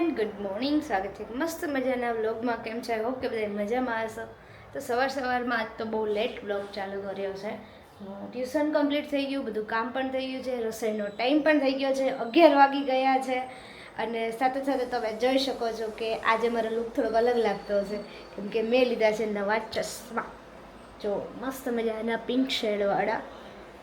Friend good morning સ્વાગત છે મસ્ત મજાના વ્લોગમાં કેમ છે? હોપ કે બધા મજામાં હશો. તો સવાર સવારમાં આજ તો બહુ લેટ વ્લોગ ચાલુ કર્યો છે. ટ્યુશન કમ્પ્લીટ થઈ ગયું, બધું કામ પણ થઈ ગયું છે, રસોઈનો ટાઈમ પણ થઈ ગયો છે. અગિયાર વાગી ગયા છે. અને સાથે સાથે તમે જોઈ શકો છો કે આજે મારો લુક થોડોક અલગ લાગતો હશે. કેમ કે મેં લીધા છે નવા ચશ્મા. જો, મસ્ત મજાના પિંક શેડવાળા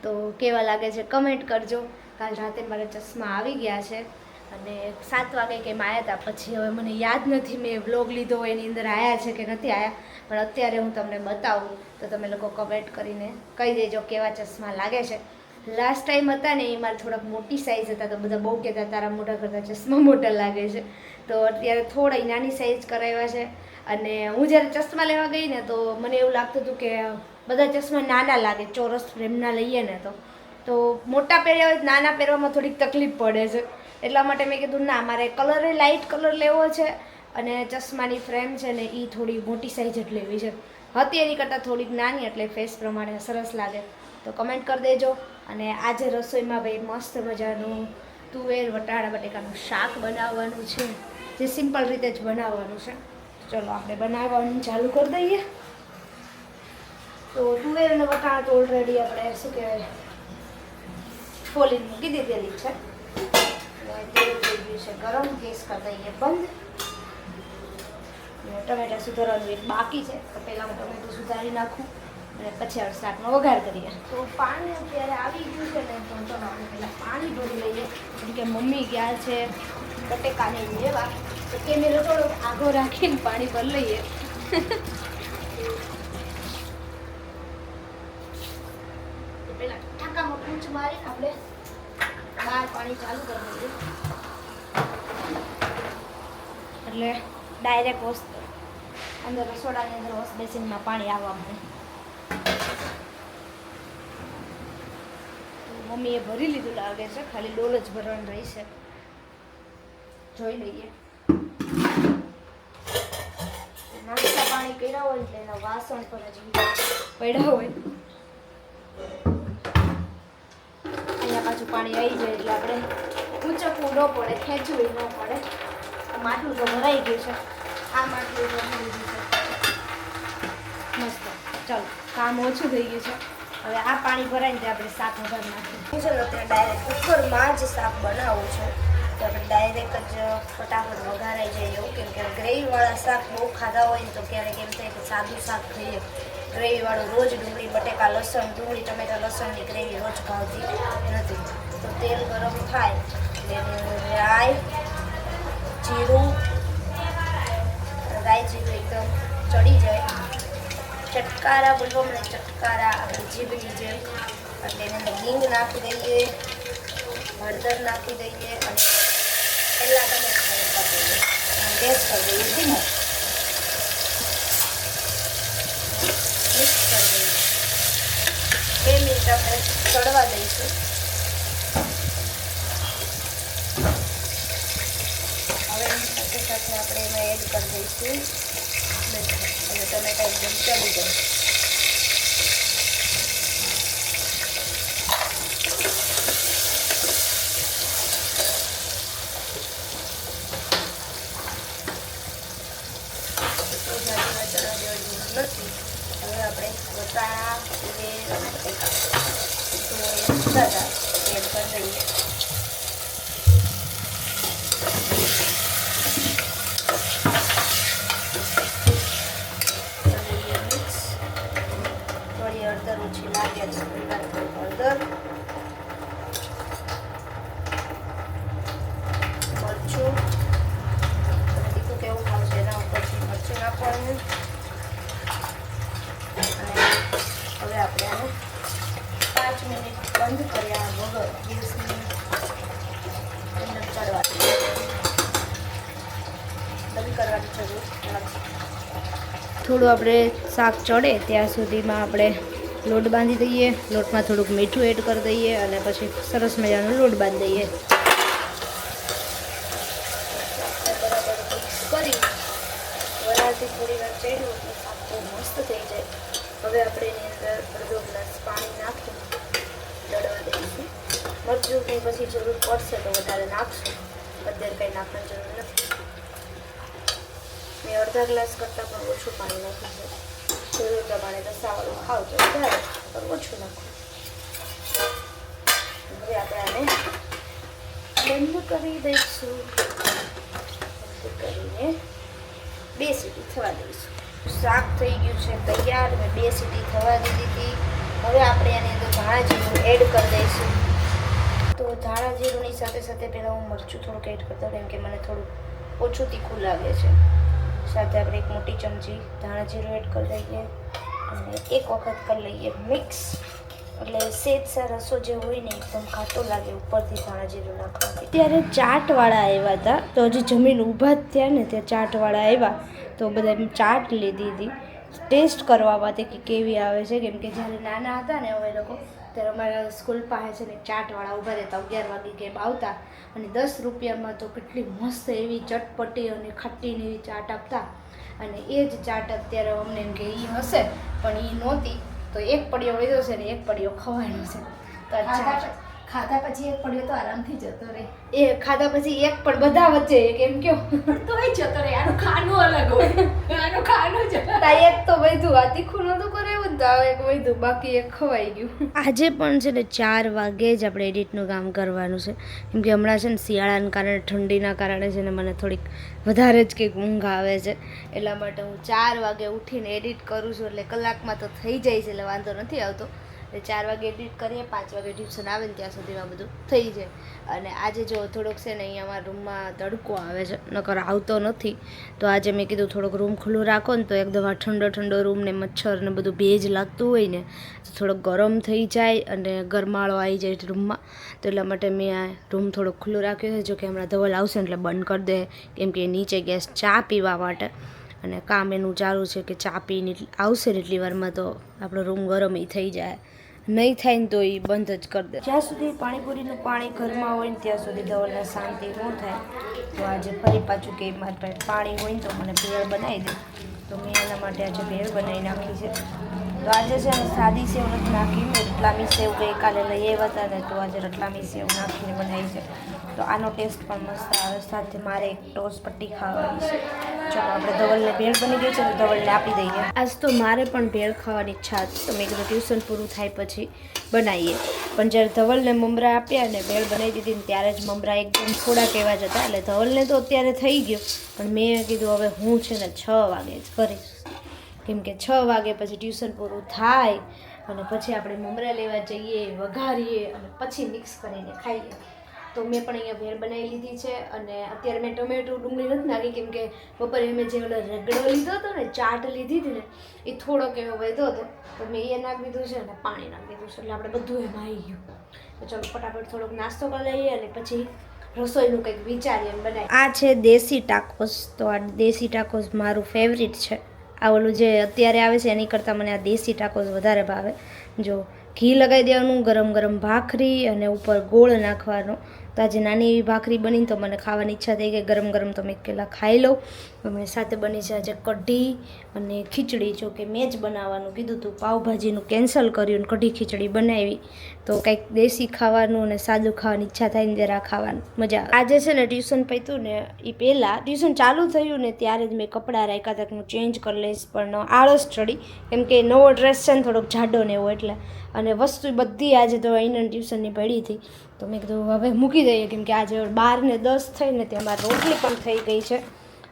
તો કેવા લાગે છે? કમેન્ટ કરજો. કાલ રાતે મારા ચશ્મા આવી ગયા છે. અને સાત વાગે કેમ આવ્યા હતા પછી હવે મને યાદ નથી, મેં વ્લોગ લીધો એની અંદર આવ્યા છે કે નથી આવ્યા પણ અત્યારે હું તમને બતાવું, તો તમે લોકો કમેન્ટ કરીને કહી દેજો કેવા ચશ્મા લાગે છે. લાસ્ટ ટાઈમ હતા ને, એ મારા થોડાક મોટી સાઇઝ હતા, તો બધા બહુ કહેતા, તારા મોટા કરતાં ચશ્મા મોટા લાગે છે. તો અત્યારે થોડા નાની સાઇઝ કરાવ્યા છે. અને હું જ્યારે ચશ્મા લેવા ગઈ ને, તો મને એવું લાગતું હતું કે બધા ચશ્મા નાના લાગે, ચોરસ ફ્રેમના લઈએ ને તો. તો મોટા પહેર્યા હોય નાના પહેરવામાં થોડીક તકલીફ પડે છે. એટલા માટે મેં કીધું, ના, મારે કલરે લાઇટ કલર લેવો છે અને ચશ્માની ફ્રેમ છે ને એ થોડી મોટી સાઇઝ જ લેવી છે. હતી એની કરતાં થોડીક નાની, એટલે ફેસ પ્રમાણે સરસ લાગે. તો કમેન્ટ કરી દેજો. અને આજે રસોઈમાં ભાઈ મસ્ત મજાનું તુવેર વટાણા બટેકાનું શાક બનાવવાનું છે. જે સિમ્પલ રીતે જ બનાવવાનું છે. ચલો, આપણે બનાવવાનું ચાલુ કરી દઈએ. તો તુવેર અને વટાણા તો ઓલરેડી આપણે શું કહેવાય, ફોલીને મૂકી દીધેલી છે. તેલ થઈ ગયું છે ગરમ ગેસ કરી દઈએ બંધ. અને ટમેટા સુધારવાનું એક બાકી છે. તો પહેલાં હું ટમેટું સુધારી નાખું અને પછી હવે શાકનો વઘાર કરીએ. તો પાણી અત્યારે આવી ગયું છે ને, તો ચલો પહેલાં પાણી ભરી લઈએ. કેમ કે મમ્મી ગયા છે બટેકાને લેવા. તો કેમેરો થોડો આગો રાખીને પાણી ભરી લઈએ. પહેલાં ઠાકામાં પૂંછ મારી આપણે ચાલુ કરી દીધું. એટલે ડાયરેક્ટ વોશ અંદર રસોડાની અંદર વોશ બેસિનમાં પાણી આવવા મળે મમ્મીએ ભરી લીધું લાગે છે, ખાલી ડોલ જ ભરવાનું રહેશે. જોઈ લઈએ. નાસ્તા પાણી કર્યા હોય એટલે એના વાસણ પર જ પડ્યા હોય અહીંયા પાછું પાણી આવી જાય એટલે આપણે ઊંચકવું ન પડે, ખેંચવું ન પડે. માટલું તો ભરાઈ ગયું છે. આ માટલું તો ભરી ગયું છે. મસ્ત. ચાલો, કામ ઓછું થઈ ગયું છે. હવે આ પાણી ભરાઈને આપણે શાક વગર નાખીએ. છે અત્યારે ડાયરેક્ટ કુકરમાં જ શાક બનાવવું છે. તો આપણે ડાયરેક્ટ જ ફટાફટ વઘારાઈ જાય એવું. કેમ કે ગ્રેવીવાળા શાક બહુ ખાધા હોય ને તો ક્યારેક એમ થાય કે સાદું શાક ખાઈએ. ગ્રેવીવાળું રોજ ડુંગળી, બટેકા, લસણ, ડુંગળી, ટમેટા, લસણની ગ્રેવી રોજ ભાવતી નથી. તો તેલ ગરમ થાય રાઈ, જીરું રાઈ, જીરું એકદમ ચડી જાય. ચટકારા બોલવો મને, ચટકારા આપણી જીભની જેમ. એટલે એને અંદર નાખી દઈએ, હળદર નાખી દઈએ અને પહેલાં તમે ગેસ કરી દઈએ ધીમો મિક્સ કરી દઈએ બે મિનિટ આપણે ચડવા દઈશું. હવે સાથે સાથે આપણે એમાં એડ કરી દઈશું. અને ટમેટા એકદમ ચડી જાય તો જાડીમાં ચડવા દેવા જેવું નથી હવે આપણે વટાણા તુવેર અને બટેકા તો એ બધા એડ કરી દઈએ કરીએ મિક્સ થોડી હળદર ઓછી લાગે છે પહેલાં થોડી હળદર મરચું અને તીખું કેવું ખાવશે એના ઉપરથી મરચું નાખવાનું અને હવે આપણે આને પાંચ મિનિટ બંધ કર્યા વગર ગેસની અંદર ચડવા બંધ કરવાની જરૂર નથી. થોડું આપણે શાક ચડે ત્યાં સુધીમાં આપણે લોટ બાંધી દઈએ લોટમાં થોડુંક મીઠું એડ કરી દઈએ અને પછી સરસ મજાનો લોટ બાંધી દઈએ. કરી. વરાળથી થોડી વાર ચડ્યું શાક બહુ મસ્ત થઈ જાય. હવે આપણે એની અંદર અડધો ગ્લાસ પાણી નાખી દળવા કંઈ પછી જરૂર પડશે તો વધારે નાખશું. અત્યારે કંઈ નાખવાની જરૂર નથી. મેં અડધા ગ્લાસ કરતાં પણ ઓછું પાણી નાખ્યું છે. જરૂર પ્રમાણે રસાવાળું ખાવ તો વધારે, પણ ઓછું નાખવું હવે આપણે આને બંધ કરી દઈશું. બંધ કરીને બે સીટી થવા દઈશું. શાક થઈ ગયું છે, તૈયાર. મેં બે સીટી થવા દીધી હતી. હવે આપણે એની અંદર ધાણા જીરું એડ કરી દઈશું. તો ધાણા જીરુંની સાથે સાથે પહેલાં હું મરચું થોડુંક એડ કરતા કેમ કે મને થોડું ઓછું તીખું લાગે છે. સાથે આપણે એક મોટી ચમચી ધાણા જીરું એડ કરી દઈએ. અને એક વખત કરી લઈએ મિક્સ એટલે સેજ રસો જે હોય ને, એકદમ ખાટો લાગે ઉપરથી ધાણા જીરું નાખવાથી. ત્યારે ચાટવાળા આવ્યા હતા. તો હજી જમીન ઊભા જ થયા ને, ત્યાં ચાટવાળા આવ્યા. તો બધા ચાટ લીધી હતી. ટેસ્ટ કરવા માટે કે કેવી આવે છે કેમ કે જ્યારે નાના હતા ને અમે લોકો ત્યારે અમારા સ્કૂલ પાસે છે ને ચાટવાળા ઊભા રહેતા અગિયાર વાગે કેમ આવતા અને દસ રૂપિયામાં તો કેટલી મસ્ત એવી ચટપટી અને ખટ્ટીને એવી ચાટ આપતા અને એ જ ચાટ અત્યારે અમને એમ કે એ હશે પણ એ નહોતી તો એક પડિયો લીધો છે ને એક પડીયો ખવાયો છે. તો ચાટ ખાધા પછી એક પડ્યો તો આરામથી જતો રહે. એ ખાધા પછી એક પણ બધા વચ્ચે એક એમ કયો? તો એ જતો રહે આનું ખાનું અલગ હોય. આનું ખાનું જ. તા એક તો વધ્યું આ તીખું નહોતું કરે એવું ને તો એક વધ્યું બાકી એક ખવાઈ ગયું. આજે પણ છે ને ચાર વાગે જ આપણે એડિટનું કામ કરવાનું છે. કેમ કે હમણાં છે ને શિયાળાના કારણે ઠંડીના કારણે છે ને મને થોડીક વધારે જ કંઈક ઊંઘ આવે છે. એટલા માટે હું ચાર વાગે ઉઠીને એડિટ કરું છું એટલે કલાકમાં તો થઈ જાય છે એટલે વાંધો નથી આવતો. એટલે ચાર વાગે એડિટ કરીએ, પાંચ વાગે ટ્યુશન આવે ને ત્યાં સુધીમાં બધું થઈ જાય. અને આજે જો થોડોક છે ને અહીંયા અમારા રૂમમાં તડકો આવે છે, નકર આવતો નથી. તો આજે મેં કીધું થોડોક રૂમ ખુલ્લું રાખો ને તો એકદમ આ ઠંડો ઠંડો રૂમ ને મચ્છર ને બધું ભેજ લાગતું હોય ને, તો થોડોક ગરમ થઈ જાય અને ગરમાળો આવી જાય રૂમમાં. તો એટલા માટે મેં આ રૂમ થોડોક ખુલ્લું રાખ્યો છે જો કે હમણાં ધવલ આવશે એટલે બંધ કરી દે, કેમ કે નીચે ગેસ ચા પીવા માટે. અને કામ એનું ચાલુ છે કે ચા પીને આવશે ને એટલી વારમાં તો આપણો રૂમ ગરમ એ થઈ જાય. નહીં થાય ને તો એ બંધ જ કરી દે. જ્યાં સુધી પાણીપુરીનું પાણી ઘરમાં હોય ને ત્યાં સુધી ધવલને શાંતિ ન થાય, તો આજે ફરી પાછું કે મારી પાસે પાણી હોય ને તો મને ભેળ બનાવી દે. તો મેં એના માટે આજે ભેળ બનાવી નાખી છે. તો આજે છે સાદી સેવ નથી નાખી રતલામી સેવ ગઈકાલે લઈ આવ્યા હતા ને તો આજે રતલામી સેવ નાખીને બનાવી છે. તો આનો ટેસ્ટ પણ મસ્ત આવે સાથે મારે એક ટોસ પટ્ટી ખાવાની છે. ચાલો, આપણે ધવલને ભેળ બની ગઈ છે તો ધવલને આપી દઈએ. આજ તો મારે પણ ભેળ ખાવાની ઈચ્છા હતી. તો મેં કીધું ટ્યુશન પૂરું થાય પછી બનાવીએ. પણ જ્યારે ધવલને મમરા આપ્યા અને ભેળ બનાવી દીધી ને ત્યારે જ મમરા એકદમ થોડા કહેવા જતા એટલે ધવલને તો અત્યારે થઈ ગયો. પણ મેં કીધું હવે હું છે ને છ વાગે જ કરીશ. કેમ કે છ વાગે પછી ટ્યુશન પૂરું થાય અને પછી આપણે મમરા લેવા જઈએ, વઘારીએ અને પછી મિક્સ કરીને ખાઈએ. તો મેં પણ અહીંયા ભેળ બનાવી લીધી છે અને અત્યારે મેં ટમેટું, ડુંગળી નથી નાખી, કેમ કે બપોરે મેં જે ઓલો રગડો લીધો હતો ને, ચાટ લીધી હતી ને, એ થોડોક એવો વધ્યો હતો. તો મેં એ નાખી દીધું છે અને પાણી નાખી દીધું છે. એટલે આપણે બધું એમાં આવી ગયું. ચલો ફટાફટ થોડોક નાસ્તો કરી લઈએ અને પછી રસોઈનું કંઈક વિચારીએ બનાવીએ. આ છે દેશી ટાકોસ. તો આ દેશી ટાકોસ મારું ફેવરિટ છે. આ ઓલું જે અત્યારે આવે છે, એની કરતાં મને આ દેશી ટાકોસ વધારે ભાવે. જો, ઘી લગાવી દેવાનું, ગરમ ગરમ ભાખરી અને ઉપર ગોળ નાખવાનો. તો આજે નાની એવી ભાખરી બની તો મને ખાવાની ઈચ્છા થઈ ગઈ. ગરમ ગરમ તમે એક પહેલાં ખાઈ લઉં અમે સાથે બની છે આજે કઢી અને ખીચડી. જો કે મેં જ બનાવવાનું કીધું હતું પાવભાજીનું કેન્સલ કર્યું ને કઢી ખીચડી બનાવી. તો કંઈક દેશી ખાવાનું અને સાદું ખાવાની ઈચ્છા થાય ને જરા ખાવાનું. મજા આજે છે ને ટ્યુશન પૈતું ને એ પહેલાં ટ્યુશન ચાલુ થયું ને ત્યારે જ મેં કપડાં રાખ્યા હતા કે હું ચેન્જ કરી લઈશ, પણ આળસ ચડી. કેમ કે નવો ડ્રેસ છે ને થોડોક જાડો ને એવો એટલે. અને વસ્તુ બધી આજે તો અહીંના ટ્યુશનની પડી હતી. તો મેં કીધું હવે મૂકી દઈએ, કેમ કે આજે બાર ને દસ થઈને તેમાં રોટલી પણ થઈ ગઈ છે.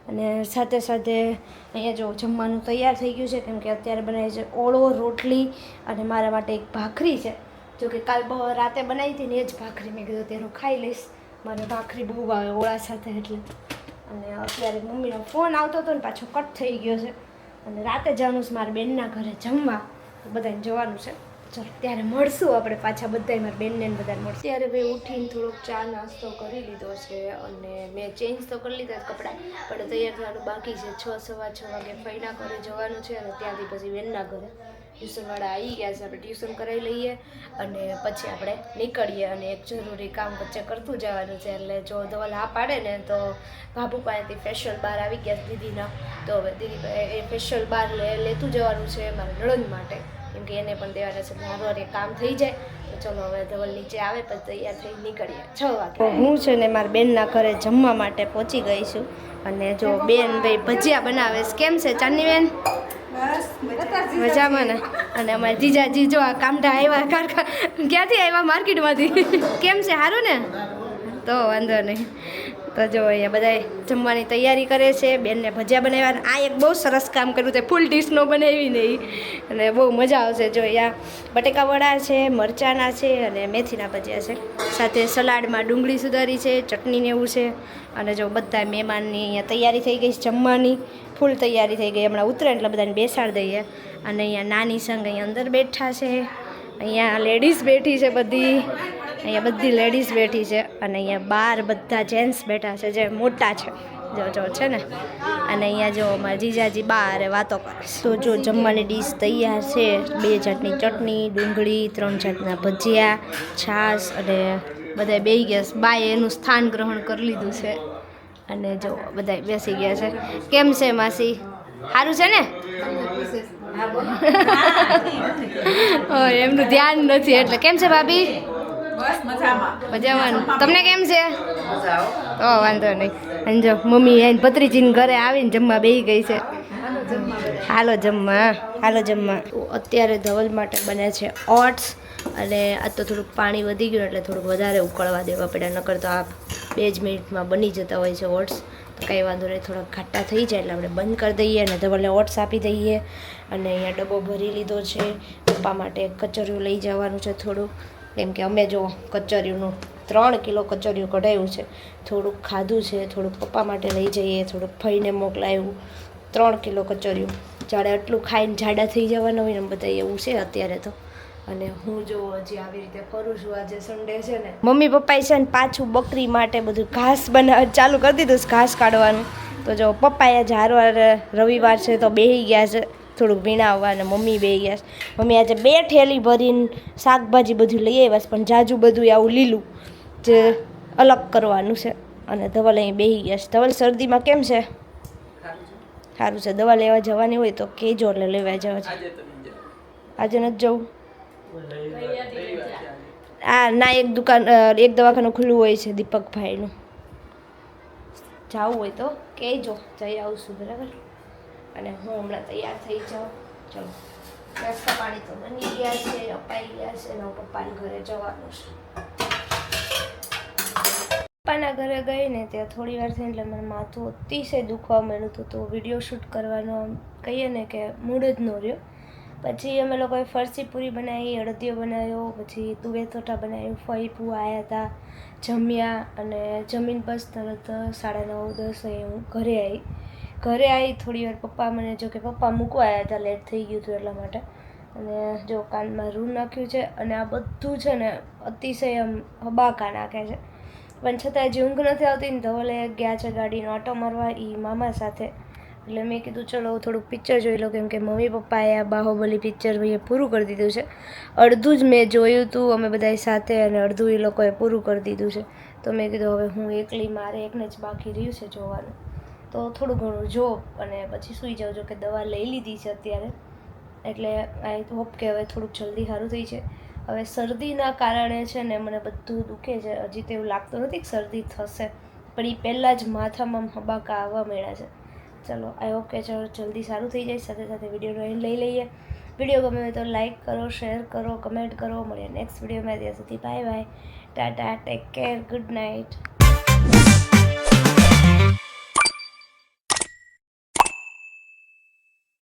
અને સાથે સાથે અહીંયા જો જમવાનું તૈયાર થઈ ગયું છે, કેમ કે અત્યારે બનાવી છે ઓળો, રોટલી અને મારા માટે એક ભાખરી છે. જો કે કાલ રાતે બનાવી હતી ને એ જ ભાખરી. મેં કીધું તેનું ખાઈ લઈશ. મને ભાખરી બહુ ભાવે ઓળા સાથે એટલે. અને અત્યારે મમ્મીનો ફોન આવતો હતો ને પાછો કટ થઈ ગયો છે. અને રાતે જવાનું છે મારા બેનના ઘરે જમવા. બધાને જવાનું છે. ચલો, ત્યારે મળશું આપણે પાછા બધા મારા બેનને ને બધાને મળશું. ત્યારે ભાઈ ઉઠીને થોડોક ચા નાસ્તો કરી લીધો છે અને મેં ચેન્જ તો કરી લીધા કપડાં, પણ તૈયાર થવાનું બાકી છે, છ સવા છ વાગે ફઈના ઘરે જવાનું છે અને ત્યાંથી પછી બેનના ઘરે. ટ્યુશનવાળા આવી ગયા છે, આપણે ટ્યુશન કરાવી લઈએ અને પછી આપણે નીકળીએ અને એક જરૂરી કામ વચ્ચે કરતું જવાનું છે, એટલે જો ધવલ હા પાડે ને તો ભાભુ પાસેથી ફેશિયલ બાર આવી ગયા દીદીના. તો હવે દીદી એ ફેશિયલ બાર લે, લેતું જવાનું છે મારા નળન માટે. કેમ કે એને પણ દેવાના છે એટલે અરે કામ થઈ જાય ચલો હવે ધવલ નીચે આવે પછી તૈયાર થઈ નીકળીએ. છ વાગે. હું છે ને મારા બેનના ઘરે જમવા માટે પહોંચી ગઈ છું. અને જો બેન ભાઈ ભજીયા બનાવે છે. કેમ છે ચાંદની બેન? મજામાં ને? અને અમારા જીજાજી જો આ કામઢા આવ્યા કારખા ક્યાંથી આવ્યા? માર્કેટમાંથી? કેમ છે? સારું ને? તો વાંધો નહીં. તો જો અહીંયા બધાય જમવાની તૈયારી કરે છે, બેનને ભજીયા બનાવ્યા આ એક બહુ સરસ કામ કર્યું છે ફૂલ ડીશનો બનાવી નહીં અને બહુ મજા આવશે જો અહીંયા બટેકા વડા છે, મરચાના છે અને મેથીના ભજીયા છે. સાથે સલાડમાં ડુંગળી સુધારી છે, ચટણી ને એવું છે. અને જો બધા મહેમાનની અહીંયા તૈયારી થઈ ગઈ છે જમવાની. ફૂલ તૈયારી થઈ ગઈ. હમણાં ઉતરે એટલે બધાને બેસાડી દઈએ. અને અહીંયા નાની સંઘ અહીંયા અંદર બેઠા છે. અહીંયા લેડીઝ બેઠી છે બધી. અહીંયા બધી લેડીઝ બેઠી છે અને અહીંયા બાર બધા જેન્ટ્સ બેઠા છે જે મોટા છે. જો જો છે ને? અને અહીંયા જો અમારા જીજાજી બારે વાતો કરે તો જો જમવાની ડીશ તૈયાર છે બે જાતની ચટણી ડુંગળી ત્રણ જાતના ભજીયા છાશ અને બધા બે ગયા બાએ એનું સ્થાન ગ્રહણ કરી લીધું છે. અને જો બધા બેસી ગયા છે. કેમ છે માસી? સારું છે ને? એમનું ધ્યાન નથી એટલે. કેમ છે ભાભી? મજામાં. મજામાં. તમને કેમ છે? ઓ વાંધો નહીં. અને જો મમ્મી આઈને ભત્રીજીને ઘરે આવીને જમવા બેસી ગઈ છે. હાલો જમવા હાલો જમવા. અત્યારે ધવલ માટે બને છે ઓટ્સ અને આ તો થોડુંક પાણી વધી ગયું એટલે થોડુંક વધારે ઉકળવા દેવા પડ્યા. નકર તો આ બે જ મિનિટમાં બની જતા હોય છે ઓટ્સ. તો કંઈ વાંધો નહીં થોડા ઘાટા થઈ જાય એટલે આપણે બંધ કરી દઈએ અને ધવલને ઓટ્સ આપી દઈએ. અને અહીંયા ડબ્બો ભરી લીધો છે. પપ્પા માટે કચોરીઓ લઈ જવાનું છે થોડું. કેમ કે અમે જો કચરિયુંનું ત્રણ કિલો કચરિયું કઢાવ્યું છે, થોડુંક ખાધું છે, થોડુંક પપ્પા માટે લઈ જઈએ, થોડુંક ફઈને મોકલાયું, ત્રણ કિલો કચરિયું જાડે આટલું ખાઈને જાડા થઈ જવાના હોય ને બધા એવું છે અત્યારે તો. અને હું જો હજી આવી રીતે ફરું છું, આજે સન્ડે છે ને. મમ્મી પપ્પાએ છે ને પાછું બકરી માટે બધું ઘાસ બનાવ ચાલુ કરી દીધું ઘાસ કાઢવાનું. તો જો પપ્પાએ હારવાર રવિવાર છે તો બેસી ગયા છે. થોડુંક વીણાવવા અને મમ્મી બે ગયા છે. મમ્મી આજે બે ઠેલી ભરીને શાકભાજી બધું લઈ આવ્યા છે પણ જાજુ બધું આવું લીલું જે અલગ કરવાનું છે. અને ધવલ અહીં બેસી ગયા છે. ધવલ શરદીમાં કેમ છે? સારું છે. દવા લેવા જવાની હોય તો કહેજો એટલે લેવા જવા છે. આજે નથી જવું? આ ના એક દુકાન એક દવાખાનું ખુલ્લું હોય છે દીપકભાઈનું. જવું હોય તો કહેજો. જઈ આવશું બરાબર? અને હું હમણાં તૈયાર થઈ જાઉં. ચલો. નાસ્તા પાણી તો બની ગયા છે, અપાઈ ગયા છે અને પપ્પાના ઘરે જવાનું છે. પપ્પાના ઘરે ગઈ ને ત્યાં થોડી વાર થઈને એટલે મને માથું અતિશય દુખવા માંડ્યું હતું તો વીડિયો શૂટ કરવાનો કહીએ ને કે મૂડ જ ન રહ્યો. પછી અમે લોકોએ ફરસી પૂરી બનાવી, અડદિયો બનાવ્યો, પછી તુવે થોટા બનાવ્યું, ફઈ આવ્યા હતા, જમ્યા અને જમીન બસ તરત સાડા નવ દસ હું ઘરે આવી ઘરે આવી થોડી વાર પપ્પા મને જો કે પપ્પા મૂકવા આવ્યા હતા લેટ થઈ ગયું હતું એટલા માટે. અને જો કાનમાં રૂ નાખ્યું છે અને આ બધું છે ને અતિશય આમ હબાકા નાખે છે. પણ છતાં જે ઊંઘ નથી આવતી ને ધવલે ગયા છે ગાડીનો ઓટો મારવા એ મામા સાથે. એટલે મેં કીધું, ચલો થોડુંક પિક્ચર જોઈ લો કેમ કે મમ્મી પપ્પાએ આ બાહુબલી પિક્ચર ભાઈએ પૂરું કરી દીધું છે. અડધું જ મેં જોયું હતું અમે બધાય સાથે અને અડધું એ લોકોએ પૂરું કરી દીધું છે. તો મેં કીધું, હવે હું એકલી, મારે એકને જ બાકી રહ્યું છે જોવાનું. તો થોડું ઘણું જો અને પછી સૂઈ જાઓ, જો કે દવા લઈ લીધી છે અત્યારે. એટલે આઈ હોપ કે હવે થોડુંક જલ્દી સારું થઈ છે. હવે શરદીના કારણે છે ને મને બધું દુખે છે. હજી તો એવું લાગતું નથી કે શરદી થશે, પણ એ પહેલાં જ માથામાં હબાકા આવવા મળ્યા છે. ચલો, આઈ હોપ કે ચલો જલ્દી સારું થઈ જાય. સાથે સાથે વિડીયોનો એન્ડ લઈ લઈએ. વીડિયો ગમે તો લાઈક કરો, શેર કરો, કમેન્ટ કરો. મળીએ નેક્સ્ટ વિડીયોમાં. ત્યાં સુધી bye bye. Tata, take care, good night.